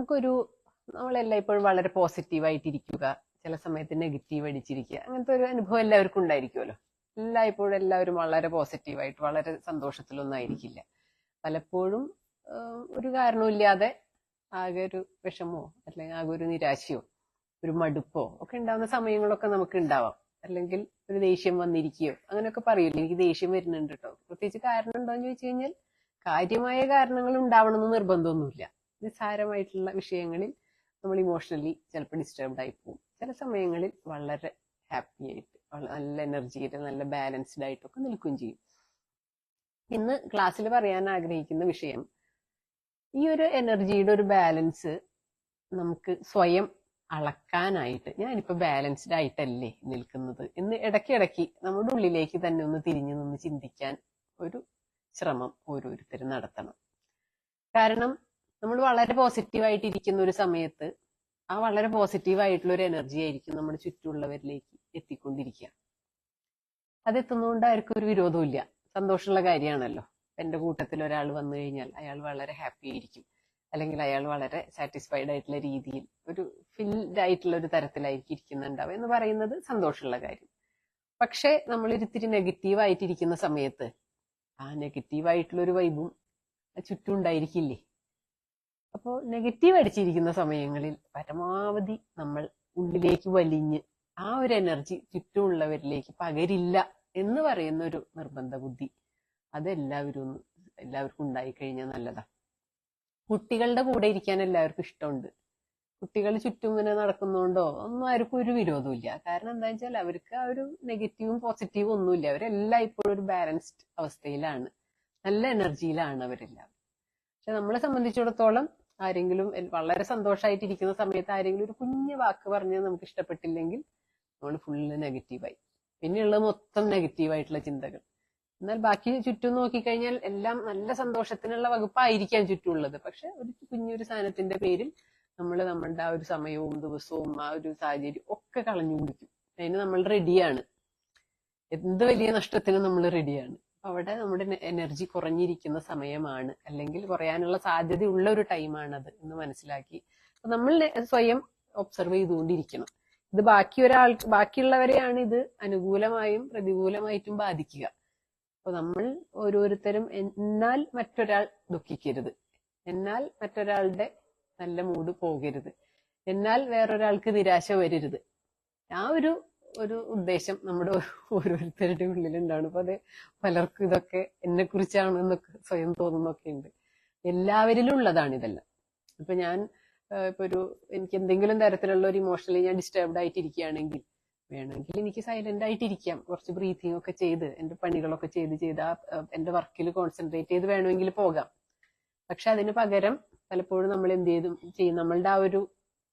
നമുക്കൊരു നമ്മളെല്ലാം ഇപ്പോഴും വളരെ പോസിറ്റീവായിട്ടിരിക്കുക ചില സമയത്ത് നെഗറ്റീവ് അടിച്ചിരിക്കുക. അങ്ങനത്തെ ഒരു അനുഭവം എല്ലാവർക്കും ഉണ്ടായിരിക്കുമല്ലോ. എല്ലായ്പ്പോഴും എല്ലാവരും വളരെ പോസിറ്റീവായിട്ട് വളരെ സന്തോഷത്തിലൊന്നും ആയിരിക്കില്ല പലപ്പോഴും ഒരു കാരണവുമില്ലാതെ ആകെ ഒരു വിഷമോ അല്ലെങ്കിൽ ആകെ ഒരു നിരാശയോ ഒരു മടുപ്പോ ഒക്കെ ഉണ്ടാവുന്ന സമയങ്ങളൊക്കെ നമുക്ക് ഉണ്ടാവാം. അല്ലെങ്കിൽ ഒരു ദേഷ്യം വന്നിരിക്കുകയോ അങ്ങനെയൊക്കെ പറയില്ല എനിക്ക് ദേഷ്യം വരുന്നുണ്ട് കേട്ടോ പ്രത്യേകിച്ച് കാരണം ഉണ്ടോ എന്ന് ചോദിച്ചു കഴിഞ്ഞാൽ കാര്യമായ കാരണങ്ങൾ ഉണ്ടാവണമെന്ന് നിർബന്ധമൊന്നുമില്ല. നിസ്സാരമായിട്ടുള്ള വിഷയങ്ങളിൽ നമ്മൾ ഇമോഷണലി ചിലപ്പോൾ ഡിസ്റ്റർബ്ഡ് ആയി പോകും. ചില സമയങ്ങളിൽ വളരെ ഹാപ്പി ആയിട്ട് നല്ല എനർജിയിൽ നല്ല ബാലൻസ്ഡ് ആയിട്ടൊക്കെ നിൽക്കുകയും ചെയ്യും. ഇന്ന് ക്ലാസ്സിൽ പറയാൻ ആഗ്രഹിക്കുന്ന വിഷയം ഈ ഒരു എനർജിയുടെ ഒരു ബാലൻസ് നമുക്ക് സ്വയം അളക്കാനായിട്ട് ഞാനിപ്പോൾ ബാലൻസ്ഡ് ആയിട്ടല്ലേ നിൽക്കുന്നത്. എന്ന് ഇടയ്ക്കിടയ്ക്ക് നമ്മുടെ ഉള്ളിലേക്ക് തന്നെ ഒന്ന് തിരിഞ്ഞു നിന്ന് ചിന്തിക്കാൻ ഒരു ശ്രമം ഓരോരുത്തരും നടത്തണം. കാരണം നമ്മൾ വളരെ പോസിറ്റീവായിട്ട് ഇരിക്കുന്ന ഒരു സമയത്ത് ആ വളരെ പോസിറ്റീവ് ആയിട്ടുള്ള ഒരു എനർജി ആയിരിക്കും നമ്മുടെ ചുറ്റുമുള്ളവരിലേക്ക് എത്തിക്കൊണ്ടിരിക്കുക. അതെത്തുന്നതുകൊണ്ട് അവർക്ക് ഒരു വിരോധമില്ല സന്തോഷമുള്ള കാര്യമാണല്ലോ. എന്റെ കൂട്ടത്തിൽ ഒരാൾ വന്നു കഴിഞ്ഞാൽ അയാൾ വളരെ ഹാപ്പി ആയിരിക്കും. അല്ലെങ്കിൽ അയാൾ വളരെ സാറ്റിസ്ഫൈഡ് ആയിട്ടുള്ള രീതിയിൽ ഒരു ഫിൽഡ് ആയിട്ടുള്ള ഒരു തരത്തിലായിരിക്കും ഇരിക്കുന്നുണ്ടാവുക എന്ന് പറയുന്നത് സന്തോഷമുള്ള കാര്യം. പക്ഷേ നമ്മൾ ഒരിത്തിരി നെഗറ്റീവ് ആയിട്ടിരിക്കുന്ന സമയത്ത് ആ നെഗറ്റീവ് ആയിട്ടുള്ള ഒരു വൈബും ചുറ്റും ഉണ്ടായിരിക്കില്ലേ? അപ്പോൾ നെഗറ്റീവ് അടിച്ചിരിക്കുന്ന സമയങ്ങളിൽ പരമാവധി നമ്മൾ ഉള്ളിലേക്ക് വലിഞ്ഞ് ആ ഒരു എനർജി ചുറ്റുമുള്ളവരിലേക്ക് പകരില്ല എന്ന് പറയുന്ന ഒരു നിർബന്ധ ബുദ്ധി അതെല്ലാവരും എല്ലാവർക്കും ഉണ്ടായിക്കഴിഞ്ഞാൽ നല്ലതാ. കുട്ടികളുടെ കൂടെ ഇരിക്കാൻ എല്ലാവർക്കും ഇഷ്ടമുണ്ട്. കുട്ടികൾ ചുറ്റും ഇങ്ങനെ നടക്കുന്നതുകൊണ്ടോ ഒന്നും ആർക്കും ഒരു വിരോധമില്ല കാരണം എന്താ വെച്ചാൽ അവർക്ക് ആ ഒരു നെഗറ്റീവും പോസിറ്റീവും ഒന്നുമില്ല. അവരെല്ലാം ഇപ്പോഴും ഒരു ബാലൻസ്ഡ് അവസ്ഥയിലാണ്. നല്ല എനർജിയിലാണ് അവരെല്ലാം പക്ഷെ നമ്മളെ സംബന്ധിച്ചിടത്തോളം ആരെങ്കിലും വളരെ സന്തോഷമായിട്ടിരിക്കുന്ന സമയത്ത് ആരെങ്കിലും ഒരു കുഞ്ഞു വാക്ക് പറഞ്ഞ് നമുക്ക് ഇഷ്ടപ്പെട്ടില്ലെങ്കിൽ നമ്മൾ ഫുള്ള് നെഗറ്റീവായി പിന്നെയുള്ളത് മൊത്തം നെഗറ്റീവായിട്ടുള്ള ചിന്തകൾ. എന്നാൽ ബാക്കി ചുറ്റും നോക്കിക്കഴിഞ്ഞാൽ എല്ലാം നല്ല സന്തോഷത്തിനുള്ള വകുപ്പായിരിക്കാം ചുറ്റുമുള്ളത്. പക്ഷെ ഒരു കുഞ്ഞൊരു സാധനത്തിന്റെ പേരിൽ നമ്മൾ നമ്മളുടെ ആ ഒരു സമയവും ദിവസവും ആ ഒരു സാഹചര്യം ഒക്കെ കളഞ്ഞു കുടിക്കും അതിന് നമ്മൾ റെഡിയാണ് എന്ത് വലിയ നഷ്ടത്തിനും നമ്മൾ റെഡിയാണ് അവിടെ നമ്മുടെ എനർജി കുറഞ്ഞിരിക്കുന്ന സമയമാണ്. അല്ലെങ്കിൽ കുറയാനുള്ള സാധ്യതയുള്ള ഒരു ടൈമാണത് എന്ന് മനസ്സിലാക്കി നമ്മൾ സ്വയം ഒബ്സർവ് ചെയ്തുകൊണ്ടിരിക്കണം. ഇത് ബാക്കി ഒരാൾ ബാക്കിയുള്ളവരെയാണ് ഇത് അനുകൂലമായും പ്രതികൂലമായിട്ടും ബാധിക്കുക. അപ്പൊ നമ്മൾ ഓരോരുത്തരും എന്നാൽ മറ്റൊരാൾ ദുഃഖിക്കരുത്. എന്നാൽ മറ്റൊരാളുടെ നല്ല മൂഡ് പോകരുത്. എന്നാൽ വേറൊരാൾക്ക് നിരാശ വരരുത്. ആ ഒരു ഒരു ഉദ്ദേശം നമ്മുടെ ഓരോരുത്തരുടെ ഉള്ളിലുണ്ടാണ് അപ്പൊ അത് പലർക്കും ഇതൊക്കെ എന്നെ കുറിച്ചാണ് എന്നൊക്കെ സ്വയം തോന്നുന്നൊക്കെ ഉണ്ട് എല്ലാവരിലും ഉള്ളതാണ് ഇതെല്ലാം. ഇപ്പൊ ഞാൻ ഇപ്പൊ ഒരു എനിക്ക് എന്തെങ്കിലും തരത്തിലുള്ള ഒരു ഇമോഷണലി ഞാൻ ഡിസ്റ്റർബ്ഡ് ആയിട്ടിരിക്കുകയാണെങ്കിൽ വേണമെങ്കിൽ എനിക്ക് സൈലന്റ് ആയിട്ടിരിക്കാം. കുറച്ച് ബ്രീത്തിങ് ഒക്കെ ചെയ്ത് എന്റെ പണികളൊക്കെ ചെയ്ത് ചെയ്ത് ആ എന്റെ വർക്കിൽ കോൺസെൻട്രേറ്റ് ചെയ്ത് വേണമെങ്കിൽ പോകാം. പക്ഷെ അതിന് പകരം പലപ്പോഴും നമ്മൾ എന്ത് ചെയ്തും ചെയ്യും. നമ്മളുടെ ആ ഒരു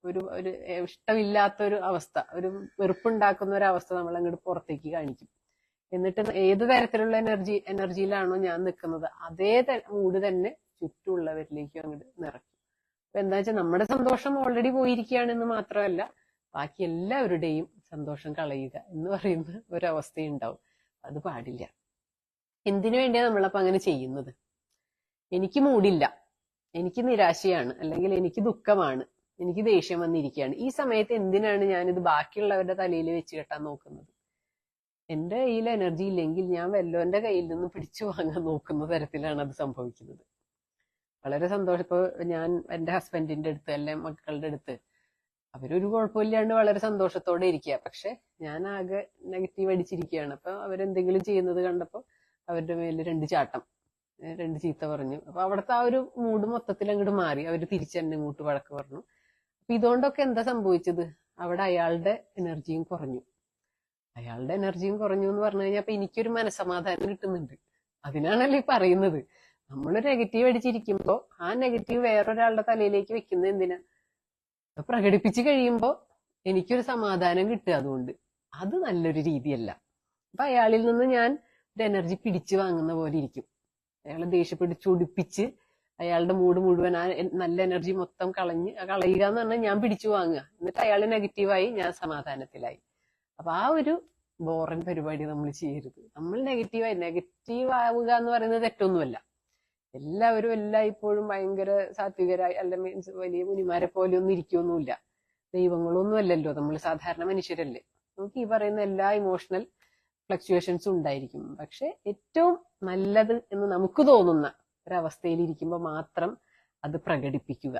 ഒരു ഒരു ഇഷ്ടമില്ലാത്ത ഒരു അവസ്ഥ ഒരു വെറുപ്പുണ്ടാക്കുന്ന ഒരു അവസ്ഥ നമ്മൾ അങ്ങോട്ട് പുറത്തേക്ക് കാണിക്കും. എന്നിട്ട് ഏത് തരത്തിലുള്ള എനർജി എനർജിയിലാണോ ഞാൻ നിൽക്കുന്നത് അതേ മൂഡ് തന്നെ ചുറ്റുമുള്ളവരിലേക്കും അങ്ങോട്ട് നിറയ്ക്കും. അപ്പൊ എന്താ വെച്ചാൽ നമ്മുടെ സന്തോഷം ഓൾറെഡി പോയിരിക്കുകയാണെന്ന് മാത്രമല്ല ബാക്കി എല്ലാവരുടെയും സന്തോഷം കളയുക എന്ന് പറയുന്ന ഒരവസ്ഥയുണ്ടാവും. അത് പാടില്ല. എന്തിനു വേണ്ടിയാ നമ്മളപ്പോ അങ്ങനെ ചെയ്യുന്നത്? എനിക്ക് മൂടില്ല എനിക്ക് നിരാശയാണ്. അല്ലെങ്കിൽ എനിക്ക് ദുഃഖമാണ്. എനിക്ക് ദേഷ്യം വന്നിരിക്കുകയാണ്. ഈ സമയത്ത് എന്തിനാണ് ഞാനിത് ബാക്കിയുള്ളവരുടെ തലയിൽ വെച്ച് കെട്ടാൻ നോക്കുന്നത്? എന്റെ കയ്യിൽ എനർജി ഇല്ലെങ്കിൽ ഞാൻ വല്ലോന്റെ കയ്യിൽ നിന്ന് പിടിച്ചു വാങ്ങാൻ നോക്കുന്ന തരത്തിലാണ് അത് സംഭവിക്കുന്നത്. വളരെ സന്തോഷം. ഇപ്പൊ ഞാൻ എന്റെ ഹസ്ബൻഡിന്റെ അടുത്ത് അല്ലെ മക്കളുടെ അടുത്ത് അവരൊരു കുഴപ്പമില്ലാണ്ട് വളരെ സന്തോഷത്തോടെ ഇരിക്കുക. പക്ഷെ ഞാൻ ആകെ നെഗറ്റീവ് അടിച്ചിരിക്കുകയാണ്. അപ്പൊ അവരെന്തെങ്കിലും ചെയ്യുന്നത് കണ്ടപ്പോ അവരുടെ മേലിൽ രണ്ട് ചാട്ടം. രണ്ട് ചീത്ത പറഞ്ഞു. അപ്പൊ അവിടുത്തെ ആ ഒരു മൂഡ് മൊത്തത്തിൽ അങ്ങോട്ട് മാറി. അവർ തിരിച്ചെന്നെ ഇങ്ങോട്ട് വഴക്ക് പറഞ്ഞു. അപ്പൊ ഇതുകൊണ്ടൊക്കെ എന്താ സംഭവിച്ചത്? അവിടെ അയാളുടെ എനർജിയും കുറഞ്ഞു. അയാളുടെ എനർജിയും കുറഞ്ഞു എന്ന് പറഞ്ഞു കഴിഞ്ഞാൽ അപ്പൊ എനിക്കൊരു മനസമാധാനം കിട്ടുന്നുണ്ട്. അതിനാണല്ലോ ഈ പറയുന്നത്. നമ്മൾ നെഗറ്റീവ് അടിച്ചിരിക്കുമ്പോ ആ നെഗറ്റീവ് വേറൊരാളുടെ തലയിലേക്ക് വെക്കുന്നത് എന്തിനാ? പ്രകടിപ്പിച്ചു കഴിയുമ്പോ എനിക്കൊരു സമാധാനം കിട്ടുക അതുകൊണ്ട്. അത് നല്ലൊരു രീതിയല്ല. അപ്പൊ അയാളിൽ നിന്ന് ഞാൻ ഒരു എനർജി പിടിച്ചു വാങ്ങുന്ന പോലെ ഇരിക്കും. അയാളെ ദേഷ്യപ്പെട്ട് ചൊടിപ്പിച്ച് അയാളുടെ മൂഡ് മുഴുവൻ ആ നല്ല എനർജി മൊത്തം കളഞ്ഞ് കളയുക എന്ന് പറഞ്ഞാൽ ഞാൻ പിടിച്ചു വാങ്ങുക. എന്നിട്ട് അയാൾ നെഗറ്റീവായി ഞാൻ സമാധാനത്തിലായി. അപ്പൊ ആ ഒരു ബോറൻ പരിപാടി നമ്മൾ ചെയ്യരുത്. നമ്മൾ നെഗറ്റീവായി നെഗറ്റീവ് ആവുക എന്ന് പറയുന്നത് തെറ്റൊന്നുമല്ല. എല്ലാവരും എല്ലായ്പ്പോഴും ഭയങ്കര സാത്വികരായി അല്ല മീൻസ് വലിയ മുനിമാരെ പോലെ ഒന്നും ഇരിക്കൊന്നുമില്ല ദൈവങ്ങളൊന്നും അല്ലല്ലോ നമ്മൾ സാധാരണ മനുഷ്യരല്ലേ. നമുക്ക് ഈ പറയുന്ന എല്ലാ ഇമോഷണൽ ഫ്ലക്ച്വേഷൻസും ഉണ്ടായിരിക്കും. പക്ഷെ ഏറ്റവും നല്ലത് എന്ന് നമുക്ക് തോന്നുന്ന ഒരവസ്ഥയിൽ ഇരിക്കുമ്പോൾ മാത്രം അത് പ്രകടിപ്പിക്കുക.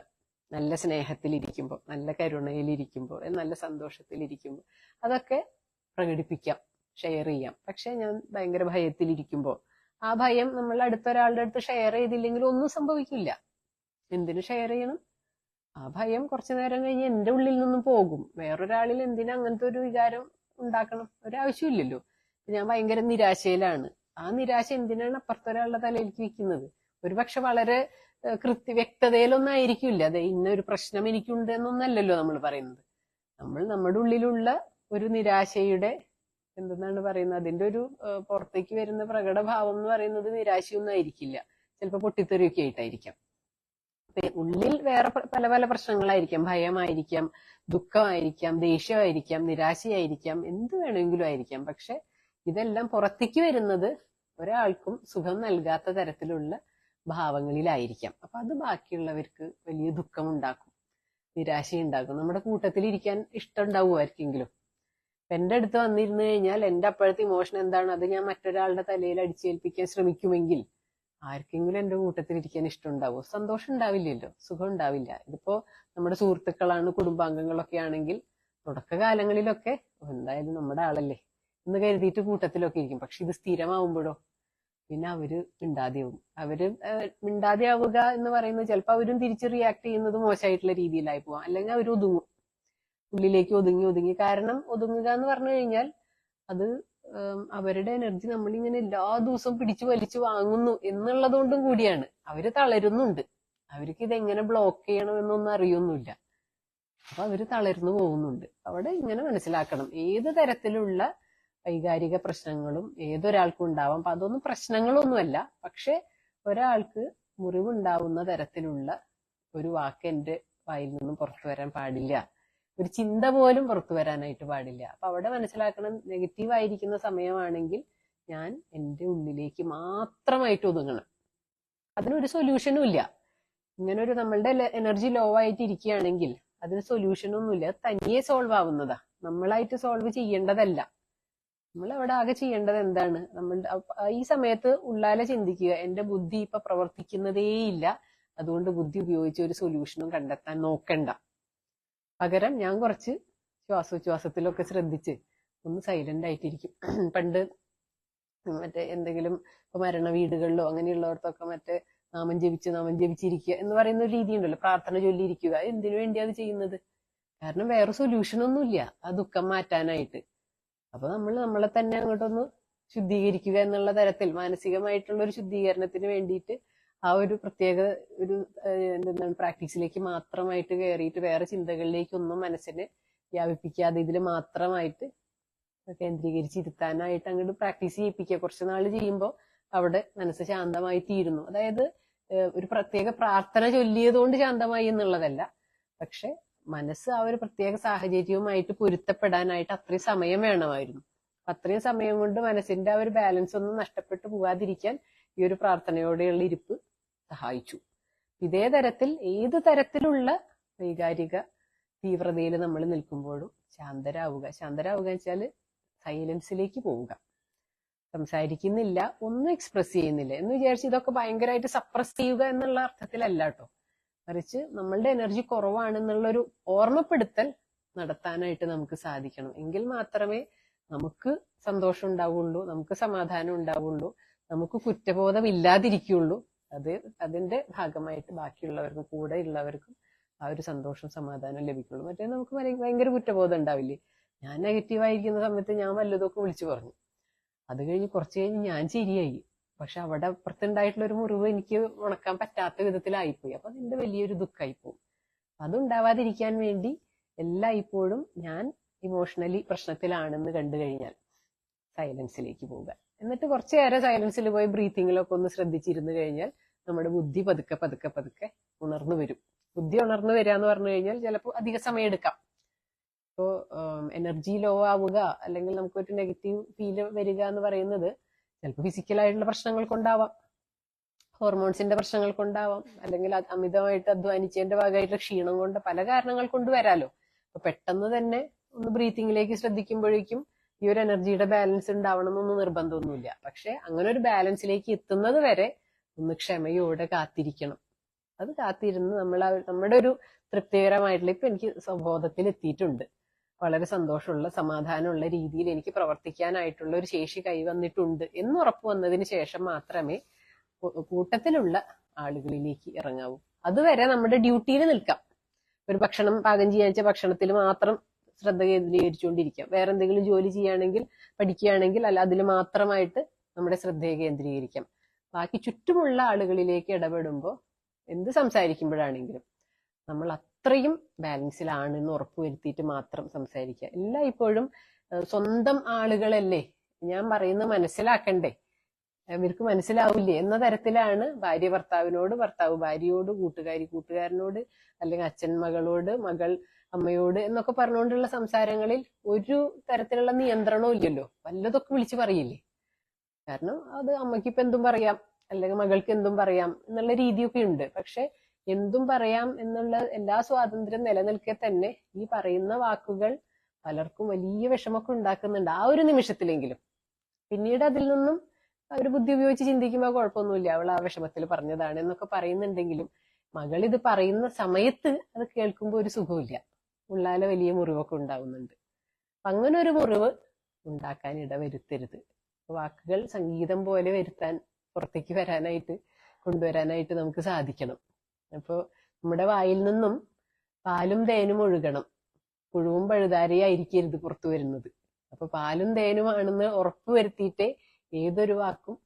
നല്ല സ്നേഹത്തിലിരിക്കുമ്പോൾ നല്ല കരുണയിലിരിക്കുമ്പോൾ നല്ല സന്തോഷത്തിലിരിക്കുമ്പോൾ അതൊക്കെ പ്രകടിപ്പിക്കാം ഷെയർ ചെയ്യാം. പക്ഷെ ഞാൻ ഭയങ്കര ഭയത്തിലിരിക്കുമ്പോൾ ആ ഭയം നമ്മൾ അടുത്തൊരാളുടെ അടുത്ത് ഷെയർ ചെയ്തില്ലെങ്കിൽ ഒന്നും സംഭവിക്കില്ല. എന്തിനു ഷെയർ ചെയ്യണം? ആ ഭയം കുറച്ചു നേരം കഴിഞ്ഞ് എന്റെ ഉള്ളിൽ നിന്നും പോകും. വേറൊരാളിൽ എന്തിനാ അങ്ങനത്തെ ഒരു വികാരം ഉണ്ടാക്കണം? ഒരാവശ്യമില്ലല്ലോ. ഞാൻ ഭയങ്കര നിരാശയിലാണ്. ആ നിരാശ എന്തിനാണ് അപ്പുറത്തൊരാളുടെ തലയിലേക്ക് വെക്കുന്നത്? ഒരുപക്ഷെ വളരെ കൃത്യ വ്യക്തതയിലൊന്നും ആയിരിക്കില്ല അതെ ഇന്നൊരു പ്രശ്നം എനിക്കുണ്ട് എന്നൊന്നല്ലല്ലോ നമ്മൾ പറയുന്നത്. നമ്മൾ നമ്മുടെ ഉള്ളിലുള്ള ഒരു നിരാശയുടെ എന്തെന്നാണ് പറയുന്നത് അതിന്റെ ഒരു പുറത്തേക്ക് വരുന്ന പ്രകടഭാവം എന്ന് പറയുന്നത് നിരാശയൊന്നും ആയിരിക്കില്ല ചിലപ്പോൾ പൊട്ടിത്തെറിയൊക്കെ ആയിട്ടായിരിക്കാം. ഉള്ളിൽ വേറെ പല പല പ്രശ്നങ്ങളായിരിക്കാം. ഭയമായിരിക്കാം ദുഃഖമായിരിക്കാം ദേഷ്യമായിരിക്കാം നിരാശയായിരിക്കാം എന്ത് വേണമെങ്കിലും ആയിരിക്കാം. പക്ഷെ ഇതെല്ലാം പുറത്തേക്ക് വരുന്നത് ഒരാൾക്കും സുഖം നൽകാത്ത തരത്തിലുള്ള ഭാവങ്ങളിലായിരിക്കാം. അപ്പൊ അത് ബാക്കിയുള്ളവർക്ക് വലിയ ദുഃഖമുണ്ടാക്കും. നിരാശയുണ്ടാക്കും. നമ്മുടെ കൂട്ടത്തിൽ ഇരിക്കാൻ ഇഷ്ടം ഉണ്ടാവുമായിരിക്കെങ്കിലും എന്റെ അടുത്ത് വന്നിരുന്നു കഴിഞ്ഞാൽ എന്റെ അപ്പോഴത്തെ ഇമോഷൻ എന്താണ്? അത് ഞാൻ മറ്റൊരാളുടെ തലയിൽ അടിച്ചേൽപ്പിക്കാൻ ശ്രമിക്കുമെങ്കിൽ ആർക്കെങ്കിലും എന്റെ കൂട്ടത്തിൽ ഇരിക്കാൻ ഇഷ്ടം സന്തോഷം ഉണ്ടാവില്ലല്ലോ. സുഖം ഉണ്ടാവില്ല. ഇതിപ്പോ നമ്മുടെ സുഹൃത്തുക്കളാണ് കുടുംബാംഗങ്ങളൊക്കെ ആണെങ്കിൽ തുടക്കകാലങ്ങളിലൊക്കെ "ഓ, എന്തായാലും നമ്മുടെ ആളല്ലേ എന്ന് കരുതിയിട്ട് കൂട്ടത്തിലൊക്കെ ഇരിക്കും. പക്ഷെ ഇത് സ്ഥിരമാവുമ്പോഴോ? പിന്നെ അവർ മിണ്ടാതെയാവും. അവർ മിണ്ടാതെയാവുക എന്ന് പറയുന്നത് ചിലപ്പോൾ അവരും തിരിച്ച് റിയാക്ട് ചെയ്യുന്നത് മോശമായിട്ടുള്ള രീതിയിലായി പോവാം. അല്ലെങ്കിൽ അവർ ഒതുങ്ങും. ഉള്ളിലേക്ക് ഒതുങ്ങി ഒതുങ്ങി. കാരണം ഒതുങ്ങുക എന്ന് പറഞ്ഞു കഴിഞ്ഞാൽ അത് അവരുടെ എനർജി നമ്മളിങ്ങനെ എല്ലാ ദിവസവും പിടിച്ചു വലിച്ചു വാങ്ങുന്നു എന്നുള്ളത് കൊണ്ടും കൂടിയാണ്. അവർ തളരുന്നുണ്ട്. അവർക്ക് ഇതെങ്ങനെ ബ്ലോക്ക് ചെയ്യണമെന്നൊന്നും അറിയൊന്നുമില്ല. അപ്പൊ അവർ തളർന്നു പോകുന്നുണ്ട്. അവിടെ ഇങ്ങനെ മനസ്സിലാക്കണം. ഏത് തരത്തിലുള്ള വൈകാരിക പ്രശ്നങ്ങളും ഏതൊരാൾക്കും ഉണ്ടാവാം. അപ്പൊ അതൊന്നും പ്രശ്നങ്ങളൊന്നുമല്ല. പക്ഷെ ഒരാൾക്ക് മുറിവുണ്ടാവുന്ന തരത്തിലുള്ള ഒരു വാക്ക് എന്റെ വായിൽ നിന്നും പുറത്തു വരാൻ പാടില്ല. ഒരു ചിന്ത പോലും പുറത്തു വരാനായിട്ട് പാടില്ല. അപ്പൊ അവിടെ മനസ്സിലാക്കണം നെഗറ്റീവ് ആയിരിക്കുന്ന സമയമാണെങ്കിൽ ഞാൻ എന്റെ ഉള്ളിലേക്ക് മാത്രമായിട്ട് ഒതുങ്ങണം. അതിനൊരു സൊല്യൂഷനും ഇല്ല. ഇങ്ങനെ ഒരു നമ്മളുടെ എനർജി ലോ ആയിട്ട് ഇരിക്കുകയാണെങ്കിൽ അതിന് സൊല്യൂഷനൊന്നുമില്ല. തനിയെ സോൾവ് ആവുന്നതാ. നമ്മളായിട്ട് സോൾവ് ചെയ്യേണ്ടതല്ല. നമ്മൾ അവിടെ ആകെ ചെയ്യേണ്ടത് എന്താണ്? നമ്മൾ ഈ സമയത്ത് ഉള്ളാലെ ചിന്തിക്കുക. എന്റെ ബുദ്ധി ഇപ്പൊ പ്രവർത്തിക്കുന്നതേയില്ല അതുകൊണ്ട് ബുദ്ധി ഉപയോഗിച്ച് ഒരു സൊല്യൂഷനും കണ്ടെത്താൻ നോക്കണ്ട. പകരം ഞാൻ കുറച്ച് ശ്വാസോച്ഛ്വാസത്തിലൊക്കെ ശ്രദ്ധിച്ച് ഒന്ന് സൈലന്റ് ആയിട്ടിരിക്കും. പണ്ട് മറ്റേ എന്തെങ്കിലും ഇപ്പൊ മരണ വീടുകളിലോ അങ്ങനെയുള്ളവർക്കൊക്കെ മറ്റേ നാമം ജപിച്ച് നാമം ജപിച്ചിരിക്കുക എന്ന് പറയുന്ന ഒരു രീതി ഉണ്ടല്ലോ. പ്രാർത്ഥന ചൊല്ലിയിരിക്കുക. എന്തിനു വേണ്ടിയാണ് ചെയ്യുന്നത്? കാരണം വേറെ സൊല്യൂഷൻ ഒന്നുമില്ല. ആ ദുഃഖം മാറ്റാനായിട്ട്. അപ്പൊ നമ്മൾ നമ്മളെ തന്നെ അങ്ങോട്ടൊന്ന് ശുദ്ധീകരിക്കുക എന്നുള്ള തരത്തിൽ മാനസികമായിട്ടുള്ള ഒരു ശുദ്ധീകരണത്തിന് വേണ്ടിയിട്ട് ആ ഒരു പ്രത്യേക ഒരു എന്താണ് പ്രാക്ടീസിലേക്ക് മാത്രമായിട്ട് കയറിയിട്ട് വേറെ ചിന്തകളിലേക്കൊന്നും മനസ്സിനെ വ്യാപിപ്പിക്കാതെ ഇതിൽ മാത്രമായിട്ട് കേന്ദ്രീകരിച്ചിരുത്താനായിട്ട് അങ്ങോട്ട് പ്രാക്ടീസ് ചെയ്യിപ്പിക്കുക. കുറച്ച് നാൾ ചെയ്യുമ്പോൾ അവിടെ മനസ്സ് ശാന്തമായി തീരുന്നു. അതായത് ഒരു പ്രത്യേക പ്രാർത്ഥന ചൊല്ലിയതുകൊണ്ട് ശാന്തമായി എന്നുള്ളതല്ല. പക്ഷെ മനസ്സ് ആ ഒരു പ്രത്യേക സാഹചര്യവുമായിട്ട് പൊരുത്തപ്പെടാനായിട്ട് അത്രയും സമയം വേണമായിരുന്നു. അപ്പൊ അത്രയും സമയം കൊണ്ട് മനസ്സിന്റെ ആ ഒരു ബാലൻസ് ഒന്നും നഷ്ടപ്പെട്ടു പോകാതിരിക്കാൻ ഈ ഒരു പ്രാർത്ഥനയോടെയുള്ള ഇരിപ്പ് സഹായിച്ചു. ഇതേ തരത്തിൽ ഏത് തരത്തിലുള്ള വൈകാരിക തീവ്രതയിൽ നമ്മൾ നിൽക്കുമ്പോഴും ശാന്തരാവുക. ശാന്തരാവുക വെച്ചാൽ സൈലൻസിലേക്ക് പോവുക. സംസാരിക്കുന്നില്ല ഒന്നും എക്സ്പ്രസ് ചെയ്യുന്നില്ല എന്ന് വിചാരിച്ച് ഇതൊക്കെ ഭയങ്കരമായിട്ട് സപ്രസ് ചെയ്യുക എന്നുള്ള അർത്ഥത്തിലല്ല കേട്ടോ. മറിച്ച് നമ്മളുടെ എനർജി കുറവാണെന്നുള്ള ഒരു ഓർമ്മപ്പെടുത്തൽ നടത്താനായിട്ട് നമുക്ക് സാധിക്കണം. എങ്കിൽ മാത്രമേ നമുക്ക് സന്തോഷം ഉണ്ടാവുള്ളൂ നമുക്ക് സമാധാനം ഉണ്ടാവുള്ളൂ നമുക്ക് കുറ്റബോധം ഇല്ലാതിരിക്കുള്ളൂ അത് അതിന്റെ ഭാഗമായിട്ട് ബാക്കിയുള്ളവർക്കും കൂടെ ഉള്ളവർക്കും ആ ഒരു സന്തോഷം സമാധാനം ലഭിക്കുള്ളൂ. മറ്റേ നമുക്ക് ഭയ- ഭയങ്കര കുറ്റബോധം ഉണ്ടാവില്ലേ? ഞാൻ നെഗറ്റീവ് ആയിരിക്കുന്ന സമയത്ത് ഞാൻ വല്ലതൊക്കെ വിളിച്ചു പറഞ്ഞു. അത് കഴിഞ്ഞ് കുറച്ച് കഴിഞ്ഞ് ഞാൻ ശരിയായി. പക്ഷെ അവിടെ അപ്പുറത്തുണ്ടായിട്ടുള്ള ഒരു മുറിവ് എനിക്ക് ഉണക്കാൻ പറ്റാത്ത വിധത്തിലായിപ്പോയി. അപ്പൊ അതിന്റെ വലിയൊരു ദുഃഖമായി പോകും അതുണ്ടാവാതിരിക്കാൻ വേണ്ടി എല്ലായ്പ്പോഴും ഞാൻ ഇമോഷണലി പ്രശ്നത്തിലാണെന്ന് കണ്ടു കഴിഞ്ഞാൽ സൈലൻസിലേക്ക് പോവുക. എന്നിട്ട് കുറച്ചു നേരം സൈലൻസിൽ പോയി ബ്രീത്തിങ്ങിലൊക്കെ ഒന്ന് ശ്രദ്ധിച്ചിരുന്നു കഴിഞ്ഞാൽ നമ്മുടെ ബുദ്ധി പതുക്കെ പതുക്കെ പതുക്കെ ഉണർന്നു വരും. ബുദ്ധി ഉണർന്നു വരിക എന്ന് പറഞ്ഞു കഴിഞ്ഞാൽ ചിലപ്പോൾ അധിക സമയം എടുക്കാം. ഇപ്പോ എനർജി ലോ ആവുക അല്ലെങ്കിൽ നമുക്കൊരു നെഗറ്റീവ് ഫീൽ വരിക എന്ന് പറയുന്നത് ചിലപ്പോൾ ഫിസിക്കലായിട്ടുള്ള പ്രശ്നങ്ങൾ കൊണ്ടാവാം. ഹോർമോൺസിന്റെ പ്രശ്നങ്ങൾ കൊണ്ടാവാം. അല്ലെങ്കിൽ അമിതമായിട്ട് അധ്വാനിച്ചതിന്റെ ഭാഗമായിട്ടുള്ള ക്ഷീണം കൊണ്ട് പല കാരണങ്ങൾ കൊണ്ട് വരാലോ അപ്പൊ പെട്ടെന്ന് തന്നെ ഒന്ന് ബ്രീത്തിങ്ങിലേക്ക് ശ്രദ്ധിക്കുമ്പോഴേക്കും ഈ ഒരു എനർജിയുടെ ബാലൻസ് ഉണ്ടാവണം എന്നൊന്നും നിർബന്ധമൊന്നുമില്ല. പക്ഷെ അങ്ങനെ ഒരു ബാലൻസിലേക്ക് എത്തുന്നത് വരെ ഒന്ന് ക്ഷമയോടെ കാത്തിരിക്കണം. അത് കാത്തിരുന്ന് നമ്മൾ നമ്മുടെ ഒരു തൃപ്തികരമായിട്ടുള്ള ഇപ്പൊ എനിക്ക് സ്വബോധത്തിൽ എത്തിയിട്ടുണ്ട് വളരെ സന്തോഷമുള്ള സമാധാനമുള്ള രീതിയിൽ എനിക്ക് പ്രവർത്തിക്കാനായിട്ടുള്ള ഒരു ശേഷി കൈവന്നിട്ടുണ്ട് എന്ന് ഉറപ്പ് വന്നതിന് ശേഷം മാത്രമേ കൂട്ടത്തിലുള്ള ആളുകളിലേക്ക് ഇറങ്ങാവൂ. അതുവരെ നമ്മുടെ ഡ്യൂട്ടിയിൽ നിൽക്കാം. ഒരു ഭക്ഷണം പാകം ചെയ്യാൻ വെച്ചാൽ ഭക്ഷണത്തിൽ മാത്രം ശ്രദ്ധ കേന്ദ്രീകരിച്ചുകൊണ്ടിരിക്കാം. വേറെ എന്തെങ്കിലും ജോലി ചെയ്യുകയാണെങ്കിൽ പഠിക്കുകയാണെങ്കിൽ അല്ല അതിൽ മാത്രമായിട്ട് നമ്മുടെ ശ്രദ്ധയെ കേന്ദ്രീകരിക്കാം. ബാക്കി ചുറ്റുമുള്ള ആളുകളിലേക്ക് ഇടപെടുമ്പോൾ എന്ത് സംസാരിക്കുമ്പോഴാണെങ്കിലും നമ്മൾ അത്രയും ബാലൻസിലാണെന്ന് ഉറപ്പുവരുത്തിയിട്ട് മാത്രം സംസാരിക്കുക. എല്ലാം ഇപ്പോഴും സ്വന്തം ആളുകളല്ലേ? ഞാൻ പറയുന്നത് മനസ്സിലാക്കണ്ടേ? ഇവർക്ക് മനസ്സിലാവില്ലേ? എന്ന തരത്തിലാണ് ഭാര്യ ഭർത്താവിനോട് ഭർത്താവ് ഭാര്യയോട് കൂട്ടുകാരി കൂട്ടുകാരനോട് അല്ലെങ്കിൽ അച്ഛൻ മകളോട് മകൾ അമ്മയോട് എന്നൊക്കെ പറഞ്ഞുകൊണ്ടുള്ള സംസാരങ്ങളിൽ ഒരു തരത്തിലുള്ള നിയന്ത്രണവും ഇല്ലല്ലോ. വല്ലതൊക്കെ വിളിച്ചു പറയില്ലേ? കാരണം അത് അമ്മയ്ക്ക് ഇപ്പൊ എന്തും പറയാം അല്ലെങ്കിൽ മകൾക്ക് എന്തും പറയാം എന്നുള്ള രീതിയൊക്കെ ഉണ്ട്. പക്ഷെ എന്തും പറയാം എന്നുള്ള എല്ലാ സ്വാതന്ത്ര്യം നിലനിൽക്കെ തന്നെ ഈ പറയുന്ന വാക്കുകൾ പലർക്കും വലിയ വിഷമൊക്കെ ഉണ്ടാക്കുന്നുണ്ട് ആ ഒരു നിമിഷത്തിലെങ്കിലും. പിന്നീട് അതിൽ നിന്നും ഒരു ബുദ്ധി ഉപയോഗിച്ച് ചിന്തിക്കുമ്പോൾ കുഴപ്പമൊന്നുമില്ല. അവൾ ആ വിഷമത്തിൽ പറഞ്ഞതാണ് എന്നൊക്കെ പറയുന്നുണ്ടെങ്കിലും മകൾ ഇത് പറയുന്ന സമയത്ത് അത് കേൾക്കുമ്പോൾ ഒരു സുഖമില്ല ഉള്ളാലെ വലിയ മുറിവൊക്കെ ഉണ്ടാവുന്നുണ്ട്. അപ്പൊ അങ്ങനെ ഒരു മുറിവ് ഉണ്ടാക്കാൻ ഇടവരുത്തരുത്. വാക്കുകൾ സംഗീതം പോലെ വരുത്താൻ പുറത്തേക്ക് വരാനായിട്ട് കൊണ്ടുവരാനായിട്ട് നമുക്ക് സാധിക്കണം. അപ്പോൾ നമ്മുടെ വായിൽ നിന്നും പാലും തേനും ഒഴുകണം. പുഴുവും പഴുതാരയായിരിക്കരുത് പുറത്തു വരുന്നത്. അപ്പൊ പാലും തേനുമാണെന്ന് ഉറപ്പ് വരുത്തിയിട്ടേ ഏതൊരു വാക്കും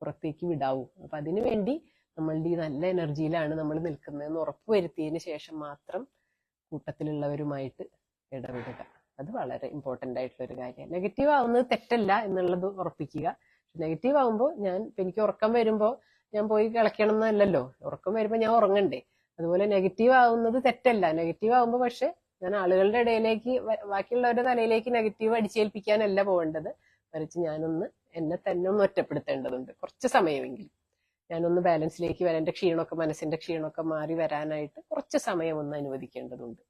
പുറത്തേക്ക് വിടാവൂ. അപ്പൊ അതിനു വേണ്ടി നമ്മളുടെ ഈ നല്ല എനർജിയിലാണ് നമ്മൾ നിൽക്കുന്നതെന്ന് ഉറപ്പ് വരുത്തിയതിന് ശേഷം മാത്രം കൂട്ടത്തിലുള്ളവരുമായിട്ട് ഇടപെടുക. അത് വളരെ ഇമ്പോർട്ടന്റ് ആയിട്ടുള്ള ഒരു കാര്യമാണ് നെഗറ്റീവ് ആവുന്നത് തെറ്റല്ല എന്നുള്ളത് ഉറപ്പിക്കുക. നെഗറ്റീവ് ആവുമ്പോൾ ഞാൻ എനിക്ക് ഉറക്കം വരുമ്പോൾ ഞാൻ പോയി കിളക്കണം എന്നല്ലല്ലോ ഉറക്കം വരുമ്പോൾ ഞാൻ ഉറങ്ങണ്ടേ. അതുപോലെ നെഗറ്റീവ് ആവുന്നത് തെറ്റല്ല. നെഗറ്റീവ് ആവുമ്പോൾ പക്ഷെ ഞാൻ ആളുകളുടെ ഇടയിലേക്ക് ബാക്കിയുള്ളവരുടെ തലയിലേക്ക് നെഗറ്റീവ് അടിച്ചേൽപ്പിക്കാനല്ല പോകേണ്ടത്. മറിച്ച് ഞാനൊന്ന് എന്നെ തന്നെ ഒന്ന് ഒറ്റപ്പെടുത്തേണ്ടതുണ്ട്. കുറച്ച് സമയമെങ്കിലും. ഞാനൊന്ന് ബാലൻസിലേക്ക് വരാൻ എന്റെ ക്ഷീണമൊക്കെ മനസ്സിന്റെ ക്ഷീണമൊക്കെ മാറി വരാനായിട്ട് കുറച്ച് സമയം ഒന്ന് അനുവദിക്കേണ്ടതുണ്ട്.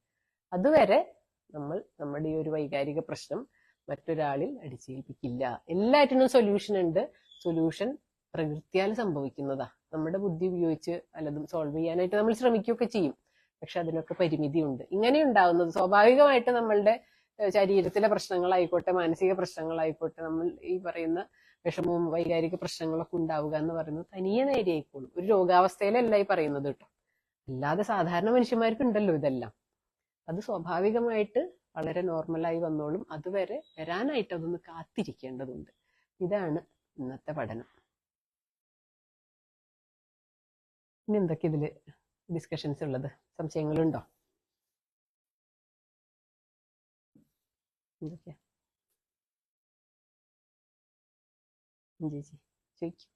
അതുവരെ നമ്മൾ നമ്മുടെ ഈ ഒരു വൈകാരിക പ്രശ്നം മറ്റൊരാളിൽ അടിച്ചേൽപ്പിക്കില്ല. എല്ലാറ്റിനും സൊല്യൂഷൻ ഉണ്ട്. സൊല്യൂഷൻ പ്രകൃതിയാൽ സംഭവിക്കുന്നതാ. നമ്മുടെ ബുദ്ധി ഉപയോഗിച്ച് പലതും സോൾവ് ചെയ്യാനായിട്ട് നമ്മൾ ശ്രമിക്കുകയൊക്കെ ചെയ്യും. പക്ഷെ അതിനൊക്കെ പരിമിതിയുണ്ട്. ഇങ്ങനെ ഉണ്ടാവുന്നത് സ്വാഭാവികമായിട്ട് നമ്മളുടെ ശരീരത്തിലെ പ്രശ്നങ്ങളായിക്കോട്ടെ മാനസിക പ്രശ്നങ്ങളായിക്കോട്ടെ നമ്മൾ ഈ പറയുന്ന വിഷമവും വൈകാരിക പ്രശ്നങ്ങളൊക്കെ ഉണ്ടാവുക എന്ന് പറയുന്നത് തനിയെ നേരെയായിക്കോളും. ഒരു രോഗാവസ്ഥയിലല്ല ഈ പറയുന്നത് കേട്ടോ. അല്ലാതെ സാധാരണ മനുഷ്യന്മാർക്ക് ഉണ്ടല്ലോ ഇതെല്ലാം. അത് സ്വാഭാവികമായിട്ട് വളരെ നോർമലായി വന്നോളും. അതുവരെ വരാനായിട്ട് അതൊന്ന് കാത്തിരിക്കേണ്ടതുണ്ട്. ഇതാണ് ഇന്നത്തെ പഠനം. ഇനി എന്തൊക്കെ ഇതിൽ ഡിസ്കഷൻസ് ഉള്ളത്? സംശയങ്ങളുണ്ടോ? എന്തൊക്കെയാ? ചോദിക്കും